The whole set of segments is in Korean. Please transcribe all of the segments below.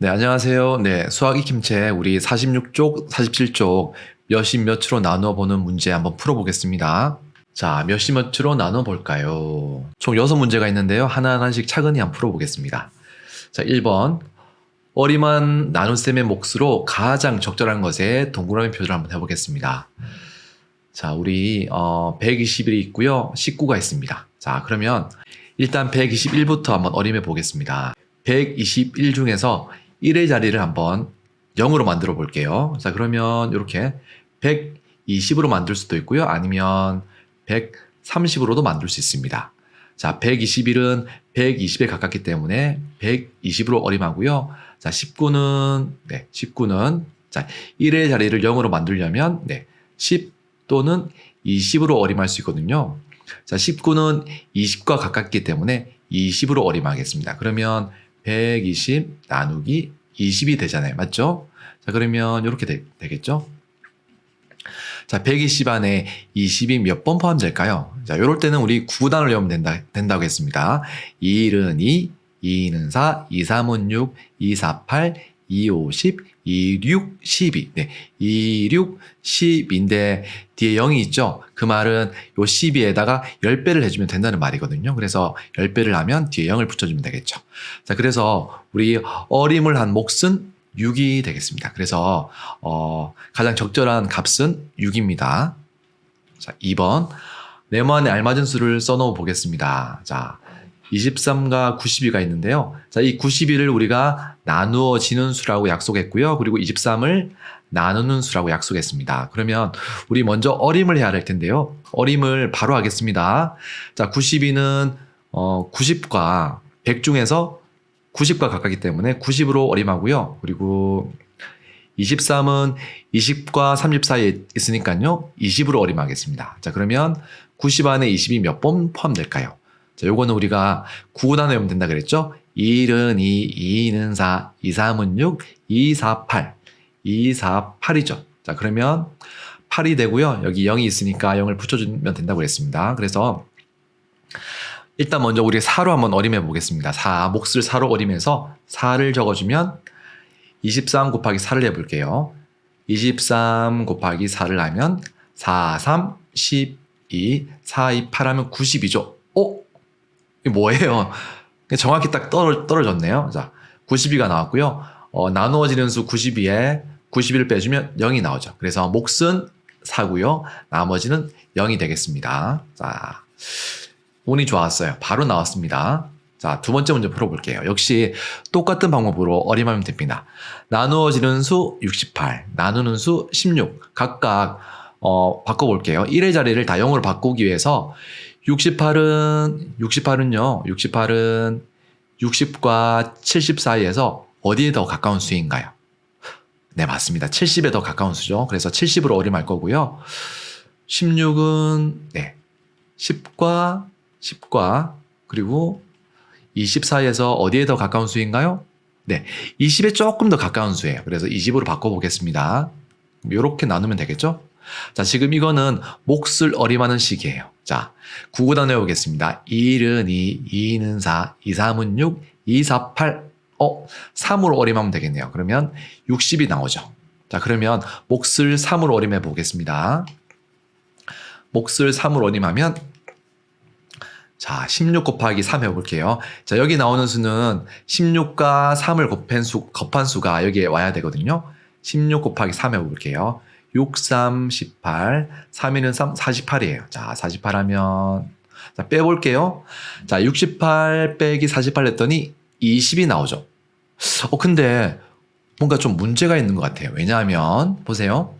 네, 안녕하세요. 네, 수학 익힘책 우리 46쪽, 47쪽 몇십 몇으로 나누어 보는 문제 한번 풀어보겠습니다. 자, 몇십 몇으로 나눠 볼까요? 총 6문제가 있는데요. 하나하나씩 차근히 한번 풀어보겠습니다. 자, 1번. 어리만 나눗셈의 몫으로 가장 적절한 것에 동그라미 표를 한번 해보겠습니다. 자, 우리 어, 121이 있고요. 19가 있습니다. 자, 그러면 일단 121부터 한번 어림해 보겠습니다. 121 중에서 1의 자리를 한번 0으로 만들어 볼게요. 자, 그러면 이렇게 120으로 만들 수도 있고요. 아니면 130으로도 만들 수 있습니다. 자, 121은 120에 가깝기 때문에 120으로 어림하고요. 자, 19는 네, 19는 자, 1의 자리를 0으로 만들려면 네, 10 또는 20으로 어림할 수 있거든요. 자, 19는 20과 가깝기 때문에 20으로 어림하겠습니다. 그러면 120 나누기 20이 되잖아요. 맞죠? 자, 그러면 이렇게 되, 겠죠 자, 120 안에 20이 몇 번 포함될까요? 자, 이럴 때는 우리 구단을 외우면 된다, 된다고 했습니다. 2는 2, 2는 4, 2, 3은 6, 2, 4, 8, 2, 5, 10, 2, 6, 12. 네. 2, 6, 10인데 뒤에 0이 있죠? 그 말은 요 12에다가 10배를 해 주면 된다는 말이거든요. 그래서 10배를 하면 뒤에 0을 붙여 주면 되겠죠. 자, 그래서 우리 어림을 한 몫은 6이 되겠습니다. 그래서, 어, 가장 적절한 값은 6입니다. 자, 2번. 네모안에 알맞은 수를 써놓아 보겠습니다. 자, 23과 92가 있는데요. 자, 이 92를 우리가 나누어지는 수라고 약속했고요. 그리고 23을 나누는 수라고 약속했습니다. 그러면 우리 먼저 어림을 해야 될 텐데요. 어림을 바로 하겠습니다. 자, 92는 어, 90과 100 중에서 90과 가깝기 때문에 90으로 어림하고요. 그리고 23은 20과 30 사이에 있으니까요. 20으로 어림하겠습니다. 자, 그러면 90 안에 20이 몇 번 포함될까요? 자, 요거는 우리가 9단어 외우면 된다 그랬죠? 1은 2, 2는 4, 2, 3은 6, 2, 4, 8. 2, 4, 8이죠. 자, 그러면 8이 되고요. 여기 0이 있으니까 0을 붙여주면 된다고 그랬습니다. 그래서 일단 먼저 우리 4로 한번 어림해 보겠습니다. 4, 몫을 4로 어림해서 4를 적어주면 23 곱하기 4를 해볼게요. 23 곱하기 4를 하면 4, 3, 12, 4, 2, 8 하면 90이죠. 어? 이게 뭐예요? 정확히 딱 떨어, 떨어졌네요. 자, 92가 나왔고요. 어, 나누어지는 수 92에 90을 빼주면 0이 나오죠. 그래서 몫은 4고요. 나머지는 0이 되겠습니다. 자, 운이 좋았어요. 바로 나왔습니다. 자, 두 번째 문제 풀어볼게요. 역시 똑같은 방법으로 어림하면 됩니다. 나누어지는 수 68, 나누는 수 16. 각각, 어, 바꿔볼게요. 1의 자리를 다 0으로 바꾸기 위해서 68은 68은요. 68은 60과 70 사이에서 어디에 더 가까운 수인가요? 네, 맞습니다. 70에 더 가까운 수죠. 그래서 70으로 어림할 거고요. 16은 네. 10과 10과 그리고 20 사이에서 어디에 더 가까운 수인가요? 네. 20에 조금 더 가까운 수예요. 그래서 20으로 바꿔 보겠습니다. 이렇게 나누면 되겠죠? 자, 지금 이거는 몫을 어림하는 식이에요. 자, 9구단 외우겠습니다. 1은 2, 2는 4, 2, 3은 6, 2, 4, 8. 어, 3으로 어림하면 되겠네요. 그러면 60이 나오죠. 자, 그러면 몫을 3으로 어림해 보겠습니다. 몫을 3으로 어림하면 자, 16 곱하기 3 해볼게요. 자, 여기 나오는 수는 16과 3을 곱한 수, 곱한 수가 여기에 와야 되거든요. 16 곱하기 3 해볼게요. 6, 3, 18. 3위는 3, 48이에요. 자, 48 하면, 자, 빼볼게요. 자, 68 빼기 48 했더니 20이 나오죠. 어, 근데 뭔가 좀 문제가 있는 것 같아요. 왜냐하면, 보세요.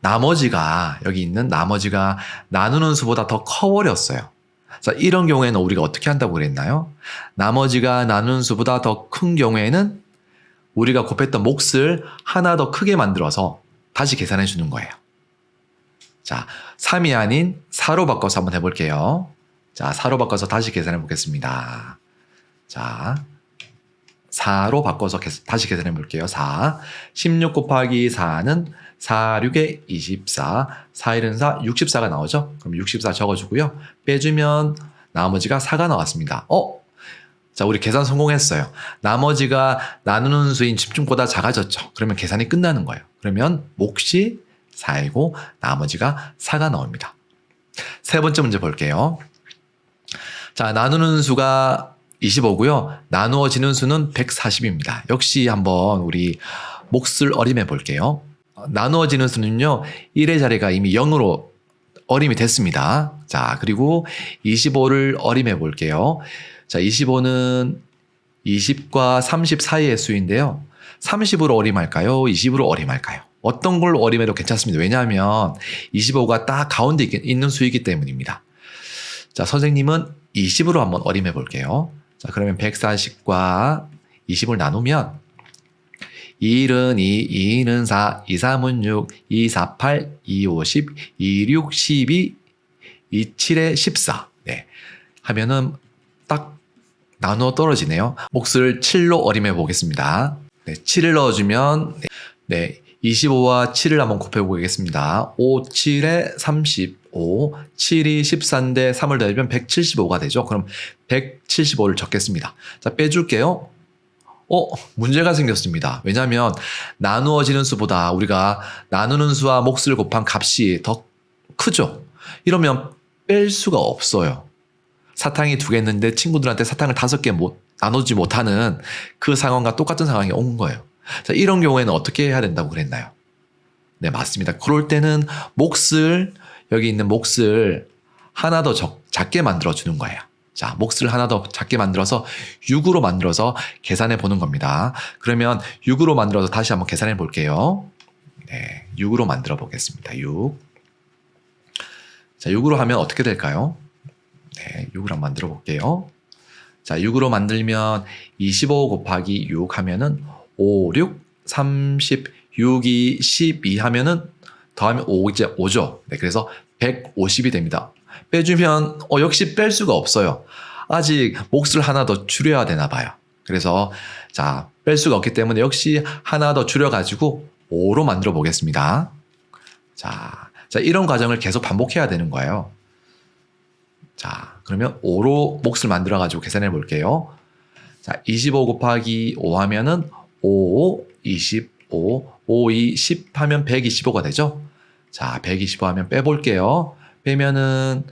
나머지가, 여기 있는 나머지가 나누는 수보다 더 커버렸어요. 자, 이런 경우에는 우리가 어떻게 한다고 그랬나요? 나머지가 나누는 수보다 더 큰 경우에는 우리가 곱했던 몫을 하나 더 크게 만들어서 다시 계산해 주는 거예요. 자, 3이 아닌 4로 바꿔서 한번 해볼게요. 자, 4로 바꿔서 다시 계산해 보겠습니다. 자, 4로 바꿔서 다시 계산해 볼게요. 4. 16 곱하기 4는 4, 6에 24, 4, 1은 4, 64가 나오죠? 그럼 64 적어주고요. 빼주면 나머지가 4가 나왔습니다. 어? 자, 우리 계산 성공했어요. 나머지가 나누는 수인 집중보다 작아졌죠. 그러면 계산이 끝나는 거예요. 그러면 몫이 4이고 나머지가 4가 나옵니다. 세 번째 문제 볼게요. 자, 나누는 수가 25고요. 나누어지는 수는 140입니다. 역시 한번 우리 몫을 어림해 볼게요. 어, 나누어지는 수는요. 1의 자리가 이미 0으로 어림이 됐습니다. 자, 그리고 25를 어림해 볼게요. 자, 25는 20과 30 사이의 수인데요. 30으로 어림할까요? 20으로 어림할까요? 어떤 걸로 어림해도 괜찮습니다. 왜냐하면 25가 딱 가운데 있- 있는 수이기 때문입니다. 자, 선생님은 20으로 한번 어림해 볼게요. 자, 그러면 140과 20을 나누면 2는 2, 2는 4, 2, 3은 6, 2, 4, 8, 2, 5, 10, 2, 6, 12, 2, 7에 14. 네. 하면은 딱 나누어 떨어지네요. 몫을 7로 어림해 보겠습니다. 네, 7을 넣어주면, 네, 네, 25와 7을 한번 곱해 보겠습니다. 5, 7에 35, 7이 14인데 3을 더해주면 175가 되죠. 그럼 175를 적겠습니다. 자, 빼줄게요. 어, 문제가 생겼습니다. 왜냐하면 나누어지는 수보다 우리가 나누는 수와 몫을 곱한 값이 더 크죠. 이러면 뺄 수가 없어요. 사탕이 두 개 있는데 친구들한테 사탕을 다섯 개 못, 나누지 못하는 그 상황과 똑같은 상황이 온 거예요. 자, 이런 경우에는 어떻게 해야 된다고 그랬나요? 네, 맞습니다. 그럴 때는 몫을, 여기 있는 몫을 하나 더 적, 작게 만들어 주는 거예요. 자, 몫을 하나 더 작게 만들어서 6으로 만들어서 계산해 보는 겁니다. 그러면 6으로 만들어서 다시 한번 계산해 볼게요. 네, 6으로 만들어 보겠습니다. 6. 자, 6으로 하면 어떻게 될까요? 네, 6으로 한번 만들어 볼게요. 자, 6으로 만들면 25 곱하기 6 하면은 5, 6, 30, 6이 12 하면은 더하면 5 이제 5죠. 네, 그래서 150이 됩니다. 빼주면 어, 역시 뺄 수가 없어요. 아직 몫을 하나 더 줄여야 되나 봐요. 그래서 자, 뺄 수가 없기 때문에 역시 하나 더 줄여 가지고 5로 만들어 보겠습니다. 자, 자, 이런 과정을 계속 반복해야 되는 거예요. 자, 그러면 5로 몫을 만들어 가지고 계산해 볼게요. 자, 25 곱하기 5 하면은 5, 25, 5, 2, 10 하면 125가 되죠? 자, 125 하면 빼볼게요. 빼면은,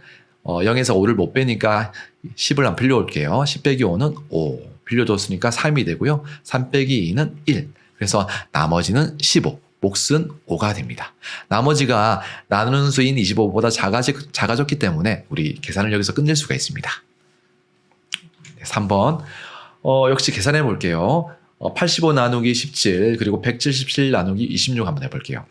어, 0에서 5를 못 빼니까 10을 한 빌려올게요. 10 빼기 5는 5. 빌려줬으니까 3이 되고요. 3 빼기 2는 1. 그래서 나머지는 15. 몫은 5가 됩니다. 나머지가 나누는 수인 25보다 작아지, 작아졌기 때문에 우리 계산을 여기서 끝낼 수가 있습니다. 네, 3번. 어, 역시 계산해 볼게요. 어, 85 나누기 17 그리고 177 나누기 26 한번 해볼게요.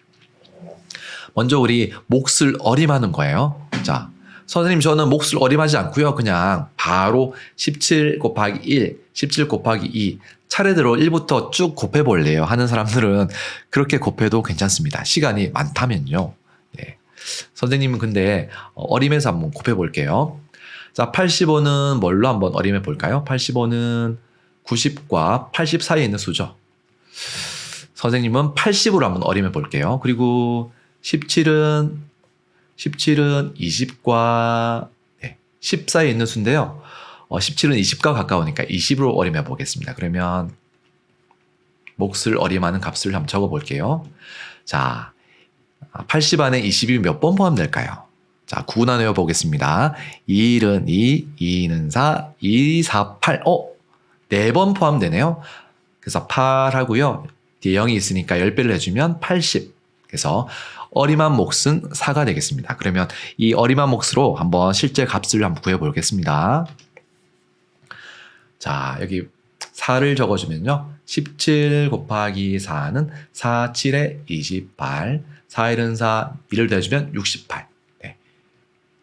먼저 우리 몫을 어림하는 거예요. 자, 선생님 저는 몫을 어림하지 않고요. 그냥 바로 17 곱하기 1, 17 곱하기 2 차례대로 1부터 쭉 곱해 볼래요. 하는 사람들은 그렇게 곱해도 괜찮습니다. 시간이 많다면요. 네. 선생님은 근데 어, 어림해서 한번 곱해 볼게요. 자, 85는 뭘로 한번 어림해 볼까요? 85는 90과 80 사이에 있는 수죠. 선생님은 80으로 한번 어림해 볼게요. 그리고 17은 17은 20과 10 사이에 있는 수인데요. 어, 17은 20과 가까우니까 20으로 어림해 보겠습니다. 그러면 몫을 어림하는 값을 한번 적어 볼게요. 자, 80 안에 20이 몇 번 포함될까요? 자, 9 나누어 보겠습니다. 2는 2, 2는 4, 2, 4, 8. 어? 4번 포함되네요. 그래서 8 하고요. 뒤에 0이 있으니까 10배를 해주면 80. 그래서 어림한 몫은 4가 되겠습니다. 그러면 이 어림한 몫으로 한번 실제 값을 한번 구해 보겠습니다. 자, 여기 4를 적어주면요. 17 곱하기 4는 4, 7에 28. 4, 1은 4, 1을 더해주면 68. 네.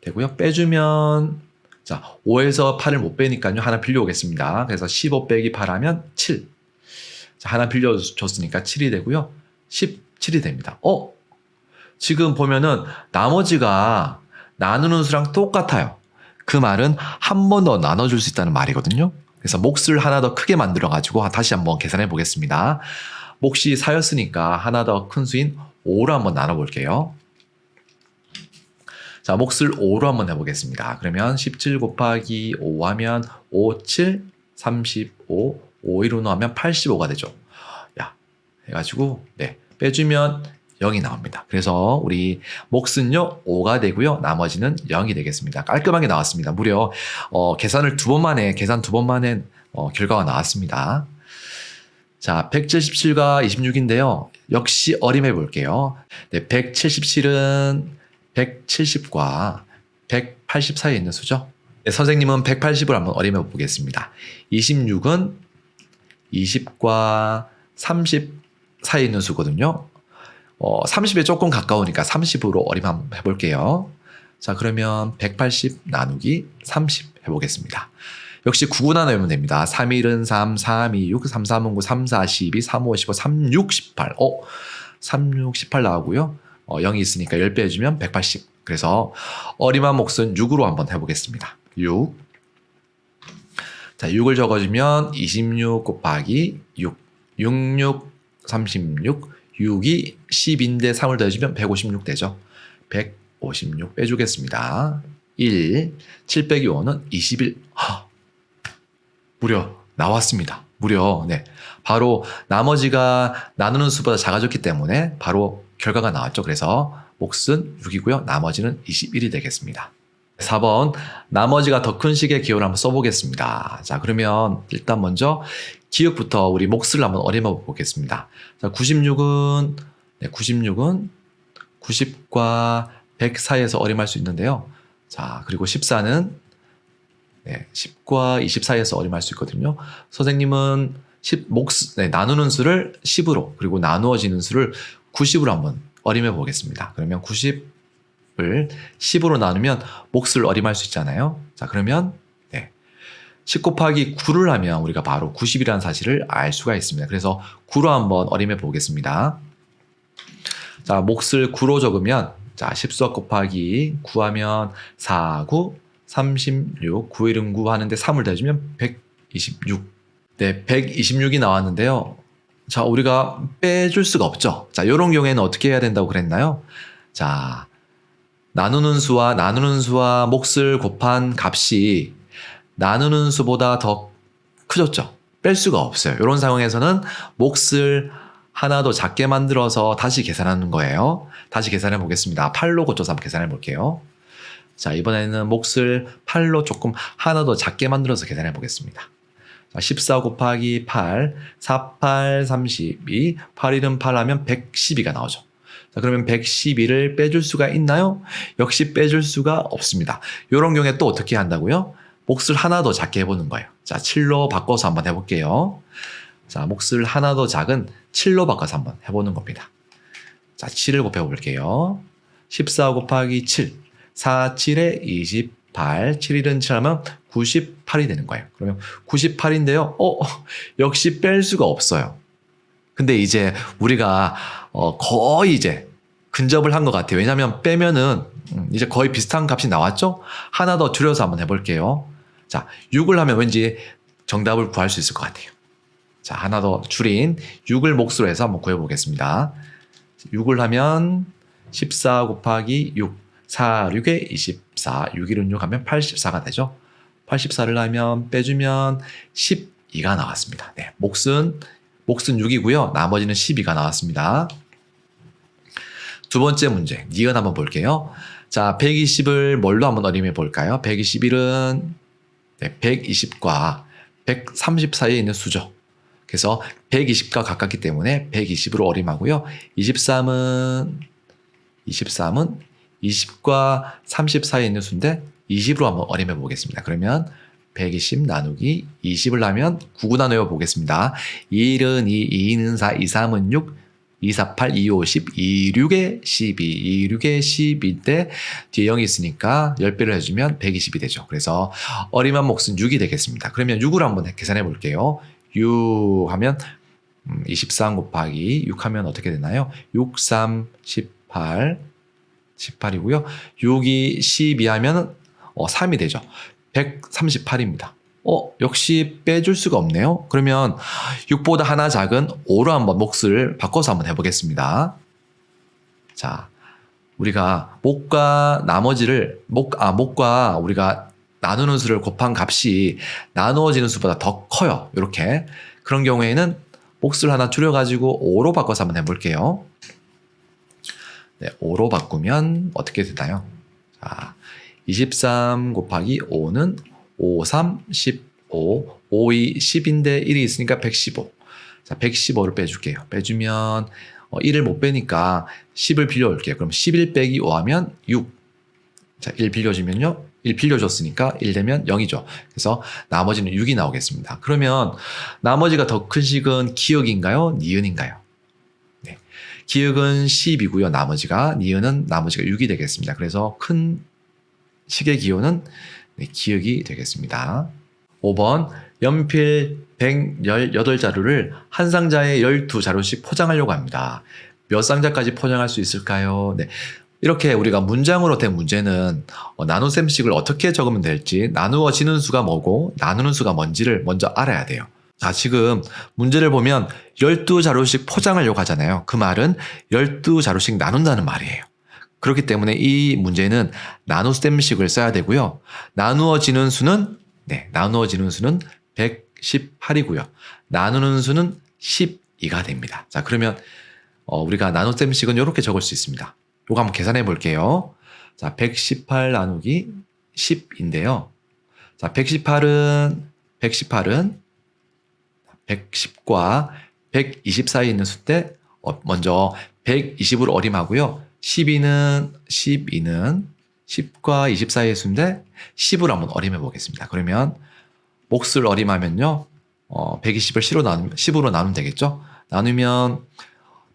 되고요. 빼주면, 자, 5에서 8을 못 빼니까요. 하나 빌려오겠습니다. 그래서 15 빼기 8 하면 7. 자, 하나 빌려줬으니까 7이 되고요. 17이 됩니다. 어? 지금 보면은 나머지가 나누는 수랑 똑같아요. 그 말은 한 번 더 나눠줄 수 있다는 말이거든요. 그래서 몫을 하나 더 크게 만들어 가지고 다시 한번 계산해 보겠습니다. 몫이 4였으니까 하나 더 큰 수인 5로 한번 나눠 볼게요. 자, 몫을 5로 한번 해보겠습니다. 그러면 17 곱하기 5 하면 5, 7, 35, 5로 넣으면 85가 되죠. 야, 해가지고, 네, 빼주면 0이 나옵니다. 그래서 우리 몫은요, 5가 되고요. 나머지는 0이 되겠습니다. 깔끔하게 나왔습니다. 무려, 어, 계산을 두 번 만에, 계산 두 번 만에, 어, 결과가 나왔습니다. 자, 177과 26인데요. 역시 어림해 볼게요. 네, 177은 170과 180 사이에 있는 수죠. 네, 선생님은 180을 한번 어림해 보겠습니다. 26은 20과 30 사이에 있는 수거든요. 어, 30에 조금 가까우니까 30으로 어림 한번 해볼게요. 자, 그러면 180 나누기 30 해보겠습니다. 역시 9구 나누면 됩니다. 3, 1은 3, 3, 2, 6, 3, 3은 9, 3, 4, 12, 3, 5, 15, 3, 6, 18. 어, 3, 6, 18 나오고요. 어, 0이 있으니까 10배 해주면 180. 그래서 어림한 몫은 6으로 한번 해보겠습니다. 6. 자, 6을 적어주면 26 곱하기 6. 66, 36, 6이 10인데 3을 더해주면 156 되죠. 156 빼주겠습니다. 1, 7 빼기 5는 21. 하, 무려 나왔습니다. 무려 네 바로 나머지가 나누는 수보다 작아졌기 때문에 바로 결과가 나왔죠. 그래서 몫은 6이고요. 나머지는 21이 되겠습니다. 4번 나머지가 더 큰 식의 기호를 한번 써보겠습니다. 자 그러면 일단 먼저 기억부터 우리 몫을 한번 어림해 보겠습니다. 자 96은 네, 96은 90과 100 사이에서 어림할 수 있는데요. 자 그리고 14는 네, 10과 20 사이에서 어림할 수 있거든요. 선생님은 10, 몫, 네, 나누는 수를 10으로 그리고 나누어지는 수를 90으로 한번 어림해 보겠습니다. 그러면 90 을 10으로 나누면 몫을 어림할 수 있잖아요. 자 그러면 네, 10 곱하기 9를 하면 우리가 바로 90이라는 사실을 알 수가 있습니다. 그래서 9로 한번 어림해 보겠습니다. 자 몫을 9로 적으면 자 10수학 곱하기 9 하면 4, 9, 36, 9일은 9 하는데 3을 더해주면 126. 네, 126이 나왔는데요. 자, 우리가 빼줄 수가 없죠. 자, 요런 경우에는 어떻게 해야 된다고 그랬나요? 자, 나누는 수와 나누는 수와 몫을 곱한 값이 나누는 수보다 더 크졌죠. 뺄 수가 없어요. 이런 상황에서는 몫을 하나 더 작게 만들어서 다시 계산하는 거예요. 다시 계산해 보겠습니다. 8로 고쳐서 한번 계산해 볼게요. 자, 이번에는 몫을 8로 조금 하나 더 작게 만들어서 계산해 보겠습니다. 자, 14 곱하기 8, 4, 8, 32, 8, 1은 8 하면 112가 나오죠. 자, 그러면 112를 빼줄 수가 있나요? 역시 빼줄 수가 없습니다. 이런 경우에 또 어떻게 한다고요? 몫을 하나 더 작게 해보는 거예요. 자, 7로 바꿔서 한번 해볼게요. 자, 몫을 하나 더 작은 7로 바꿔서 한번 해보는 겁니다. 자, 7을 곱해볼게요. 14 곱하기 7. 4, 7에 28, 7, 1은 7 하면 98이 되는 거예요. 그러면 98인데요. 어, 역시 뺄 수가 없어요. 근데 이제 우리가 어, 거의 이제 근접을 한 것 같아요. 왜냐하면 빼면은 음, 이제 거의 비슷한 값이 나왔죠? 하나 더 줄여서 한번 해볼게요. 자, 6을 하면 왠지 정답을 구할 수 있을 것 같아요. 자, 하나 더 줄인 6을 몫으로 해서 한번 구해보겠습니다. 6을 하면 14 곱하기 6. 4, 6에 24, 6, 1은 6 하면 84가 되죠. 84를 하면 빼주면 12가 나왔습니다. 네, 몫은, 몫은 6이고요. 나머지는 12가 나왔습니다. 두 번째 문제, 니은 한번 볼게요. 자, 120을 뭘로 한번 어림해 볼까요? 121은 네, 120과 130 사이에 있는 수죠. 그래서 120과 가깝기 때문에 120으로 어림하고요. 23은 23은 20과 30 사이에 있는 수인데 20으로 한번 어림해 보겠습니다. 그러면 120 나누기 20을 하면 9구 나누어 보겠습니다. 1은 2, 2는 4, 2, 3은 6, 2, 4, 8, 2, 5, 10, 2, 6에 12, 2, 6에 12인데 뒤에 0이 있으니까 10배를 해주면 120이 되죠. 그래서 어림한 몫은 6이 되겠습니다. 그러면 6을 한번 계산해 볼게요. 6 하면 23 곱하기 6 하면 어떻게 되나요? 6, 3, 18, 18이고요. 6이 12 하면 어, 3이 되죠. 138입니다. 어, 역시 빼줄 수가 없네요. 그러면 6보다 하나 작은 5로 한번 몫을 바꿔서 한번 해보겠습니다. 자, 우리가 목과 나머지를 목, 아, 목과 우리가 나누는 수를 곱한 값이 나누어지는 수보다 더 커요. 이렇게. 그런 경우에는 몫을 하나 줄여가지고 5로 바꿔서 한번 해볼게요. 네, 5로 바꾸면 어떻게 되나요? 자, 23 곱하기 5는 5, 3, 15, 5, 2, 10인데 1이 있으니까 115. 자, 115를 빼줄게요. 빼주면 어, 1을 못 빼니까 10을 빌려올게요. 그럼 11 빼기 5 하면 6. 자, 1 빌려주면요. 1 빌려줬으니까 1 되면 0이죠. 그래서 나머지는 6이 나오겠습니다. 그러면 나머지가 더 큰 식은 기억인가요? 니은인가요? 네. 기억은 10이고요. 나머지가 니은은 나머지가 6이 되겠습니다. 그래서 큰 식의 기호는 네, 기억이 되겠습니다. 5번 연필 118자루를 한 상자에 12자루씩 포장하려고 합니다. 몇 상자까지 포장할 수 있을까요? 네. 이렇게 우리가 문장으로 된 문제는 어, 나눗셈식을 어떻게 적으면 될지 나누어지는 수가 뭐고 나누는 수가 뭔지를 먼저 알아야 돼요. 자, 지금 문제를 보면 12자루씩 포장하려고 하잖아요. 그 말은 12자루씩 나눈다는 말이에요. 그렇기 때문에 이 문제는 나눗셈식을 써야 되고요. 나누어지는 수는 네, 나누어지는 수는 118이고요. 나누는 수는 12가 됩니다. 자, 그러면 어, 우리가 나눗셈식은 이렇게 적을 수 있습니다. 요거 한번 계산해 볼게요. 자, 118 나누기 10인데요. 자, 118은 118은 110과 120 사이에 있는 수때 어, 먼저 120으로 어림하고요. 12는 12는 10과 20 사이의 수인데 10으로 한번 어림해 보겠습니다. 그러면 몫을 어림하면요. 어, 120을 10으로 나누면 10으로 나누면 되겠죠? 나누면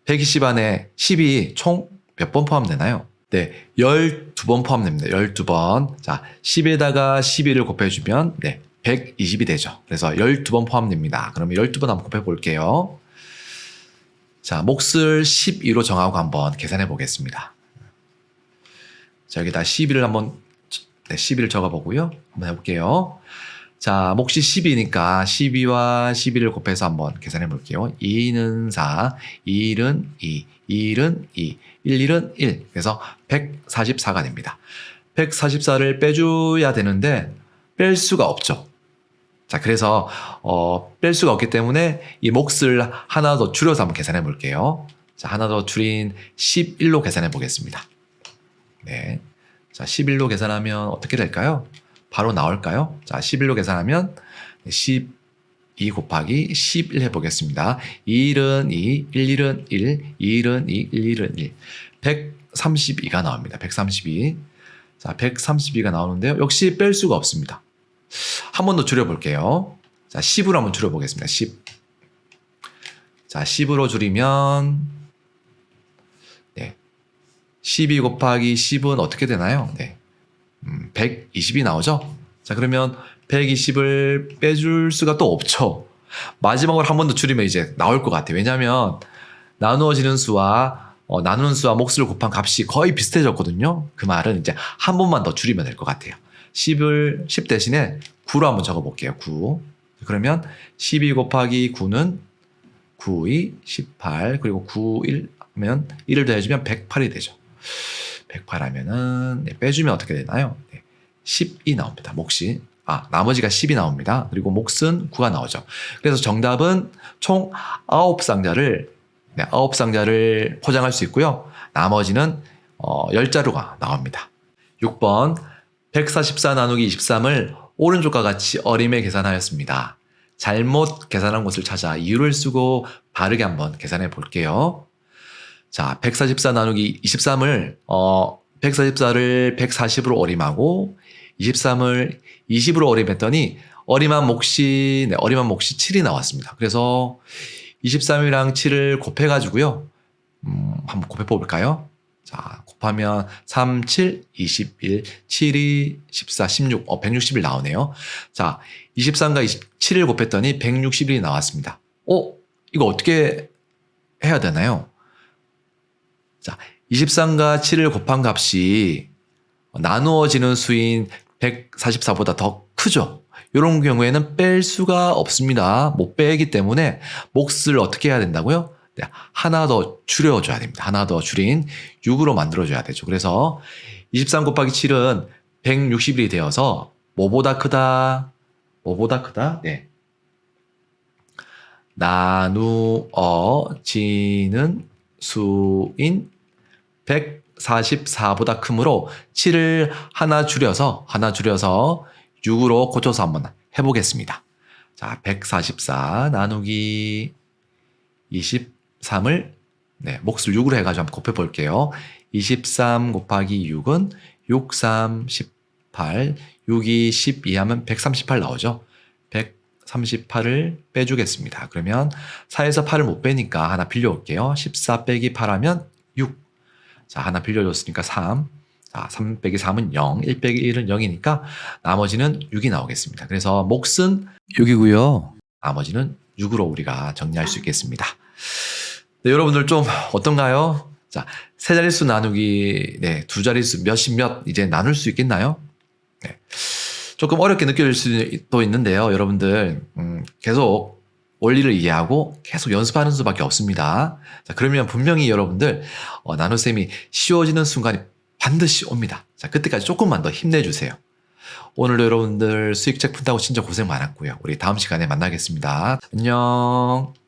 120 안에 10이 총 몇 번 포함되나요? 네, 12번 포함됩니다. 12번. 자, 10에다가 12를 곱해주면, 네, 120이 되죠. 그래서 12번 포함됩니다. 그러면 12번 한번 곱해 볼게요. 자, 몫을 12로 정하고 한번 계산해 보겠습니다. 자, 여기다 12를 한번, 네, 12를 적어 보고요. 한번 해볼게요. 자, 몫이 10이니까 12와 12를 곱해서 한번 계산해 볼게요. 2는 4, 1은 2, 1은 2, 1, 1은 1. 그래서 144가 됩니다. 144를 빼줘야 되는데 뺄 수가 없죠. 자, 그래서 어, 뺄 수가 없기 때문에 이 몫을 하나 더 줄여서 한번 계산해 볼게요. 자, 하나 더 줄인 11로 계산해 보겠습니다. 네. 자, 11로 계산하면 어떻게 될까요? 바로 나올까요? 자, 11로 계산하면 12 곱하기 11 해보겠습니다. 1은 2, 1, 1은 1, 2은 2, 1, 1은 1. 132가 나옵니다. 132. 자, 132가 나오는데요. 역시 뺄 수가 없습니다. 한 번 더 줄여볼게요. 자, 10으로 한번 줄여보겠습니다. 10. 자, 10으로 줄이면, 네. 12 곱하기 10은 어떻게 되나요? 네. 음, 120이 나오죠? 자, 그러면 120을 빼줄 수가 또 없죠. 마지막으로 한 번 더 줄이면 이제 나올 것 같아요. 왜냐하면 나누어지는 수와 어, 나누는 수와 몫을 곱한 값이 거의 비슷해졌거든요. 그 말은 이제 한 번만 더 줄이면 될 것 같아요. 10을 10 대신에 9로 한번 적어 볼게요. 9. 그러면 12 곱하기 9는 9, 2, 18 그리고 9, 1 하면 1을 더해주면 108이 되죠. 108 하면은 네, 빼주면 어떻게 되나요? 네, 10이 나옵니다. 몫이. 아, 나머지가 10이 나옵니다. 그리고 몫은 9가 나오죠. 그래서 정답은 총 9상자를 네, 9상자를 포장할 수 있고요. 나머지는 어, 10자루가 나옵니다. 6번 144 나누기 23을 오른쪽과 같이 어림에 계산하였습니다. 잘못 계산한 곳을 찾아 이유를 쓰고 바르게 한번 계산해 볼게요. 자, 144 나누기 23을, 어, 144를 140으로 어림하고 23을 20으로 어림했더니 어림한 몫이, 네, 어림한 몫이 7이 나왔습니다. 그래서 23이랑 7을 곱해가지고요. 음, 한번 곱해 볼까요? 자, 곱하면 3, 7, 21, 7이 14, 16, 어, 160일 나오네요. 자, 23과 27을 곱했더니 160일이 나왔습니다. 어, 이거 어떻게 해야 되나요? 자, 23과 7을 곱한 값이 나누어지는 수인 144보다 더 크죠? 이런 경우에는 뺄 수가 없습니다. 못 빼기 때문에 몫을 어떻게 해야 된다고요? 네, 하나 더 줄여줘야 됩니다. 하나 더 줄인 6으로 만들어줘야 되죠. 그래서 23 곱하기 7은 160일이 되어서 뭐보다 크다? 뭐보다 크다? 네. 나누어지는 수인 144보다 크므로 7을 하나 줄여서 하나 줄여서 6으로 고쳐서 한번 해보겠습니다. 자, 144 나누기 23을 네, 몫을 6으로 해가지고 한번 곱해 볼게요. 23 곱하기 6은 6, 3, 18, 6이 12 하면 138 나오죠. 138을 빼주겠습니다. 그러면 4에서 8을 못 빼니까 하나 빌려올게요. 14 빼기 8 하면 6. 자, 하나 빌려줬으니까 3. 자, 3 빼기 3은 0, 1 빼기 1은 0이니까 나머지는 6이 나오겠습니다. 그래서 몫은 6이고요. 나머지는 6으로 우리가 정리할 수 있겠습니다. 네, 여러분들 좀 어떤가요? 자, 세 자릿수 나누기, 네, 두 자릿수 몇십 몇 이제 나눌 수 있겠나요? 네. 조금 어렵게 느껴질 수도 있는데요. 여러분들, 음, 계속 원리를 이해하고 계속 연습하는 수밖에 없습니다. 자, 그러면 분명히 여러분들, 어, 나눗셈이 쉬워지는 순간이 반드시 옵니다. 자, 그때까지 조금만 더 힘내주세요. 오늘도 여러분들 수익책 푼다고 진짜 고생 많았고요. 우리 다음 시간에 만나겠습니다. 안녕.